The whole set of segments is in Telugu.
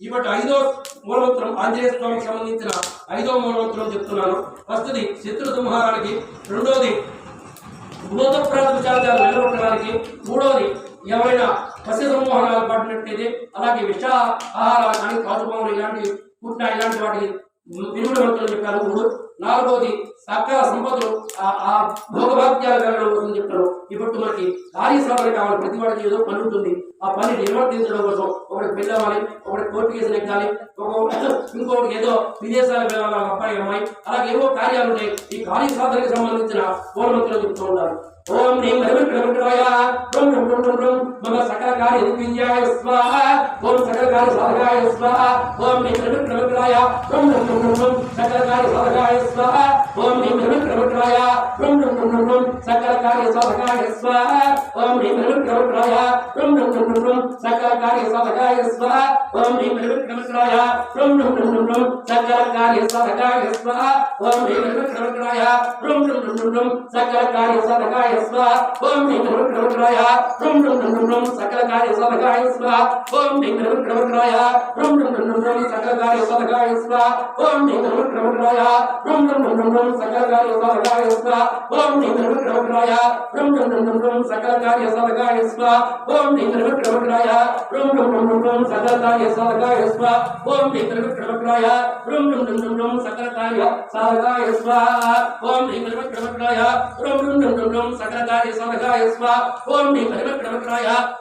ఇప్పటి ఐదో మూలమంత్రం ఆంజనేయ స్వామికి సంబంధించిన ఐదో మూలమంత్రం చెప్తున్నాను. ఫస్ట్ది శత్రు సంహారానికి రెండోది భూత ప్రాంత నిలబెట్టడానికి మూడోది ఎవరైనా పసి సంమోహనాలు పడినట్టయితే అలాగే విష ఆహారాలు కానీ కాచుపాములు ఇలాంటి పుట్టిన ఇలాంటి వాటికి వినుడు మంత్రులు చెప్పారు. మూడు నాలుగోది సకల సంపదలు ఆ- ఆ భోగభాగ్యాలు కలగడం కోసం చెప్తారు. ఇప్పుడు మనకి కార్యశ్రమలు కావాలి. ప్రతి వాడికి ఏదో పనుంటుంది ఆ పని నిర్వర్తించడం కోసం ఒకటి పెళ్ళవాలి ఒకటి కోర్టు కేసులు ఎక్కాలి ఒక ఇంకొకటి ఏదో విదేశాలకు వెళ్ళాలి ఆ అబ్బాయి అమ్మాయి అలాగే ఏవో కార్యాలు ఉన్నాయి ఈ కార్యసాధనకి సంబంధించిన పూర్వమంత్రులు చెప్తూ ఉంటారు ఓం హ్రీం హరిం క్రమక్రయ ఓం హ్రీం హ్రీం మమ సకల కార్య విద్యాయ స్వాహ ఓం సకల కార్య సాధకాయ స్వాహ ఓం హ్రీం హరిం ఓం హ్రీం హ్రీం హ్రీం సకల కార్య సాధకాయ స్వాహ ఓం హ్రీం హరిం ఓం హ్రీం హ్రీం హ్రీం సకల కార్య సాధకాయ స్వాహ ఓం హ్రీం హరిం ఓం హ్రీం హ్రీం హ్రీం హ్రీం సకల కార్య సాధకాయ స్వాహ ఓం హ్రీం హరిం క్రమక్రయ ఓం హ్రీం హ్రీం హ్రీం హ్రీం సకల కార్య సాధకాయ స్వాహ ఓం హ్రీం హరిం క్రమక్రయ ఓం హ్రీం హ్రీం హ్రీం హ్రీం సకల కార్య సాధకాయ స్వాహ ఓం హ్రీం హరిం క్రమక్రయ ఓం హ్రీం హ్రీం హ్రీం హ్రీం సకల కార్య సాధకాయ స్వాహ ఓం హ్రీం హరిం క్రమక్రయ ఓం హ్రీం హ్రీం హ్రీం హ్రీం సకల కార్య సాధకాయ స్వాహ ఓం హ్రీం హరిం క్రమక్రయ ఓం హ్రీం హ్రీం హ్రీం హ్రీం సకల రుం రుం రుం రుం రుం హరిం సాధకాయ స్వ ఓం హ్రీం హరిం రుం రుం రుం రుం రుం హ్రీం సాధకాయ స్వ ఓం హ్రీం హరిం రుం రుం రుం రుం రుం హ్రీం సాధకాయ స్వ ఓం హ్రీం హరిం రుం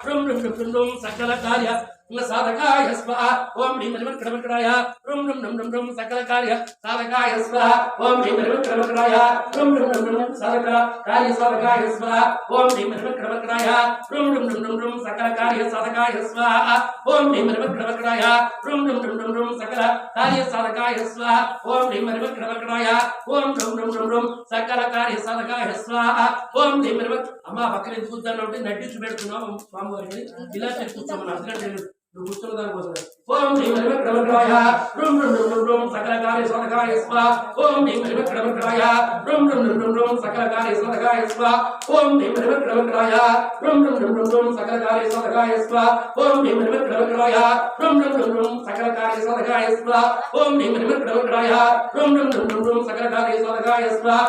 రుం రుం రుం రుం హ్రీం సకల కార్య సాధకాయ స్వాహ ఓం హ్రీం హరిం క్రమక్రయ ఓం హ్రీం హ్రీం హ్రీం హ్రీం సకల కార్య సాధకాయ స్వాహ ఓం హ్రీం హరిం క్రమక్రయ ఓం హ్రీం హ్రీం హ్రీం హ్రీం సకల కార్య సాధకాయ స్వాహ ఓం హ్రీం హరిం క్రమక్రయ ఓం హ్రీం హ్రీం హ్రీం సకల కార్య సాధకాయ స్వాహ ఓం హ్రీం హరిం క్రమక్రయ ఓం హ్రీం హ్రీం హ్రీం హ్రీం సకల కార్య సాధకాయ స్వాహ ఓం హ్రీం హరిం క్రమక్రయ ఓం హ్రీం హ్రీం హ్రీం హ్రీం సకల కార్య సాధకాయ స్వాహ ఓం హ్రీం హరిం క్రమక్రయ ఓం హ్రీం హ్రీం హ్రీం హ్రీం సకల కార్య సాధకాయ స్వాహ ఓం హ్రీం హరిం అమ్మ పక్కన ఎందుకు కూర్చున్నావు అంటే నడ్డించి పెడుతున్నావు స్వామివారికి ఇలా చెప్పి కూర్చోమని అందుకంటే నువ్వు కూర్చున్న దానికోసం ఓం హ్రీం హరిం క్రమక్రయ ఓం హ్రీం హ్రీం హ్రీం హ్రీం సకల కార్య సాధకాయ స్వాహ ఓం హ్రీం హరిం క్రమక్రయ ఓం హ్రీం హ్రీం హ్రీం హ్రీం సకల కార్య సాధకాయ స్వాహ ఓం హ్రీం హరిం క్రమక్రయ ఓం హ్రీం హ్రీం హ్రీం హ్రీం సకల కార్య సాధకాయ స్వాహ ఓం హ్రీం హరిం క్రమక్రయ ఓం హ్రీం హ్రీం హ్రీం సకల కార్య సాధకాయ స్వాహ ఓం హ్రీం హరిం క్రమక్రయ ఓం హ్రీం హ్రీం హ్రీం హ్రీం సకల కార్య సాధకాయ స్వాహ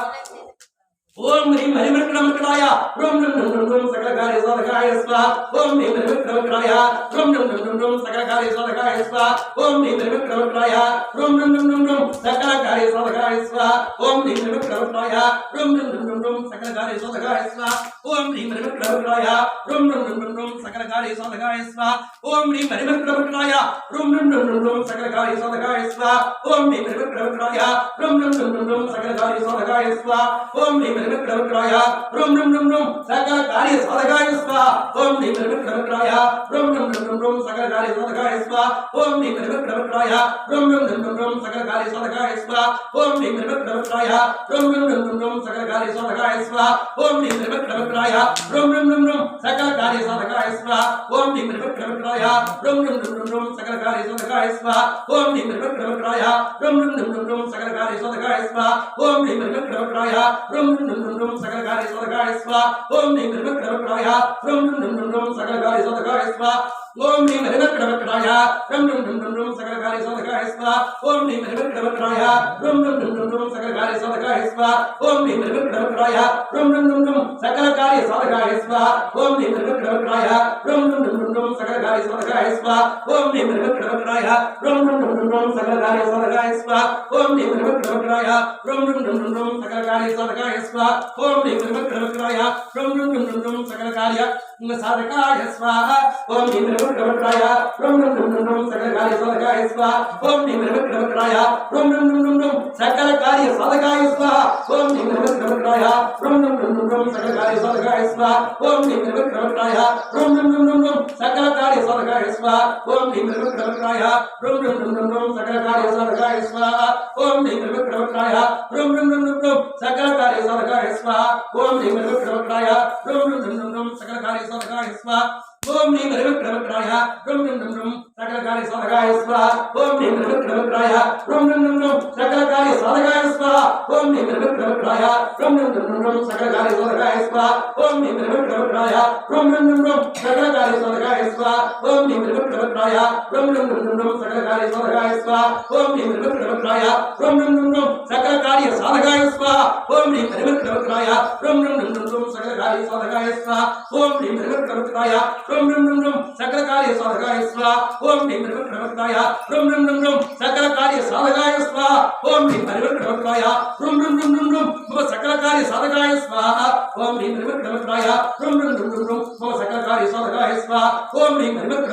ఓం హ్రీం హరిం ఓం నం నం నం నం సకల కార్య సాధకాయ స్వాహ ఓం హ్రీం హరిం ఓం నం నం నం నం సకల కార్య సాధకాయ స్వాహ ఓం హ్రీం హరిం ఓం నం నం నం నం సకల కార్య సాధకాయ స్వాహ ఓం హ్రీం హరిం ఓం నం నం నం నం సకల కార్య సాధకాయ స్వాహ ఓం హ్రీం హరిం ఓం నం నం నం నం సకల కార్య సాధకాయ స్వాహ ఓం హ్రీం హరిం ఓం నం నం నం నం సకల కార్య సాధకాయ స్వాహ ఓం హ్రీం హరిం ఓం నం నం నం నం సకల కార్య సాధకాయ స్వాహ ఓం హ్రీం హరిం రుం రుం రుం రుం సకల కార్య సాధకాయ స్వాహ ఓం హ్రీం హరిం రుం రుం రుం రుం హ్రీం సకల కార్య సాధకాయ స్వాహ ఓం హ్రీం హరిం రుం రుం రుం రుం హ్రీం సకల కార్య సాధకాయ స్వాహ ఓం హ్రీం హరిం రుం రుం రుం రుం హ్రీం సకల కార్య సాధకాయ స్వాహ ఓం హ్రీం హరిం రుం రుం రుం హ్రీం సకల కార్య సాధకాయ స్వాహ ఓం హ్రీం హరిం రుం రుం రుం రుం హ్రీం సకల కార్య సాధకాయ స్వాహ ఓం హ్రీం హరిం రుం రుం రుం రుం హ్రీం సకల కార్య సాధకాయ స్వాహ ఓం హ్రీం హరిం రుం ఓం హ్రీం హ్రీం హ్రీం హ్రీం సకల కార్య సాధకాయ స్వాహ ఓం హ్రీం హరిం క్రమక్రాయ ఓం హ్రీం హ్రీం హ్రీం హ్రీం సకల కార్య సాధకాయ స్వాహ ఓం హ్రీం హరిం క్రమక్రాయ రం రం రం రం హ్రీం సకల కార్య సాధకాయ స్వాహ ఓం హ్రీం హరిం క్రమక్రాయ రం రం రం రం హ్రీం సకల కార్య సాధకాయ స్వాహ ఓం హ్రీం హరిం క్రమక్రాయ రం రం రం హ్రీం సకల కార్య సాధకాయ స్వాహ ఓం హ్రీం హరిం క్రమక్రాయ రం రం రం రం హ్రీం సకల కార్య సాధకాయ స్వాహ ఓం హ్రీం హరిం క్రమక్రాయ రం రం రం రం హ్రీం సకల కార్య సాధకాయ స్వాహ ఓం హ్రీం హరిం క్రమక్రాయ రం రం రం రం హ్రీం సకల కార్య సాధకాయ స్వాహ ఓం హ్రీం హరిం క్రమక్రాయ రం రం రం రం హ్రీం సకల కార్య సాధకాయ స్వాహ ఓం హ్రీం హరిం క్రమక్రాయ ఓం హ్రీం హ్రీం హ్రీం సకల కార్య సాధకాయ స్వాహ ఓం హ్రీం హరిం క్రమక్రాయ ఓం హ్రీం హ్రీం హ్రీం సకల కార్య సాధకాయ స్వాహ ఓం హ్రీం హరిం క్రమక్రాయ ఓం హ్రీం హ్రీం హ్రీం సకల కార్య సాధకాయ స్వాహ ఓం హ్రీం హరిం క్రమక్రాయ ఓం హ్రీం హ్రీం సకల కార్య సాధకాయ స్వాహ ఓం హ్రీం హరిం క్రమక్రాయ ఓం హ్రీం హ్రీం సకల కార్య సాధకాయ స్వాహ ఓం హ్రీం హరిం క్రమక్రాయ ఓం హ్రీం హ్రీం సకల కార్య సాధకాయ స్వాహ ఓం హ్రీం సకల కార్య సాధకాయ స్వాహ ఓం హ్రీం హరిం క్రమక్రాయ ఓం హ్రీం హ్రీం హ్రీం సకల కార్య సాధకాయ స్వాహ ఓం హ్రీం హరిం క్రమక్రాయ ఓం హ్రీం హ్రీం హ్రీం సకల కార్య సాధకాయ స్వాహ ఓం మీ విరమిక్రమక్రాయ రం రం రం రం సకల కార్యసోదకాయ స్వ ఓం మీ విరమిక్రమక్రాయ రం రం రం రం సకల కార్యసోదకాయ స్వ ఓం మీ విరమిక్రమక్రాయ రం రం రం రం సకల కార్యసోదకాయ స్వ ఓం మీ విరమిక్రమక్రాయ రం రం రం రం సకల కార్య సాధకాయ స్వ ఓం మీ విరమిక్రమక్రాయ రం రం రం రం సకల కార్య సాధకాయ స్వ ఓం మీ విరమిక్రమక్రాయ రం రం రం రం సకల காரிய சாதகாய ஸ்வா ஓம் ஹ்ரீம் ஹரிவர் கணவர்காய ரும் ரும் ரும் ரும் சகல சாதகாய சாதகாய ஸ்வா ஓம் ஹ்ரீம் ஹரிவர் சாதகாய ஸ்வா ஓம் ஹ்ரீம் ஹரிவர்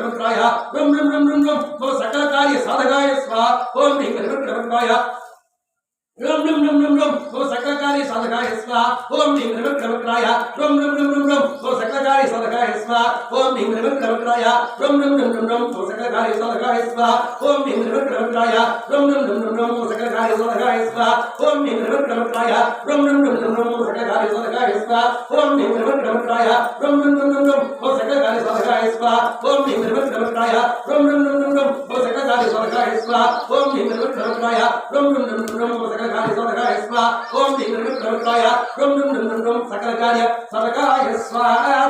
சாதகாய ஸ்வா ஓம் ஹ்ரீம் rum rum rum rum ఓ ఓం నీం రిమ క్రమక్రాయ rum rum rum rum rum ఓ సకలకారి సదగాయ ఓం నీం రిమ క్రమక్రాయ rum rum rum rum rum ఓ సకలకారి సదగాయ ఓం నీం రిమ క్రమక్రాయ rum rum rum rum ఓం క్రమక్రాయ ఓం క్రమక్రాయ ఓం క్రమక్రాయ ఓం క్రమక్రాయ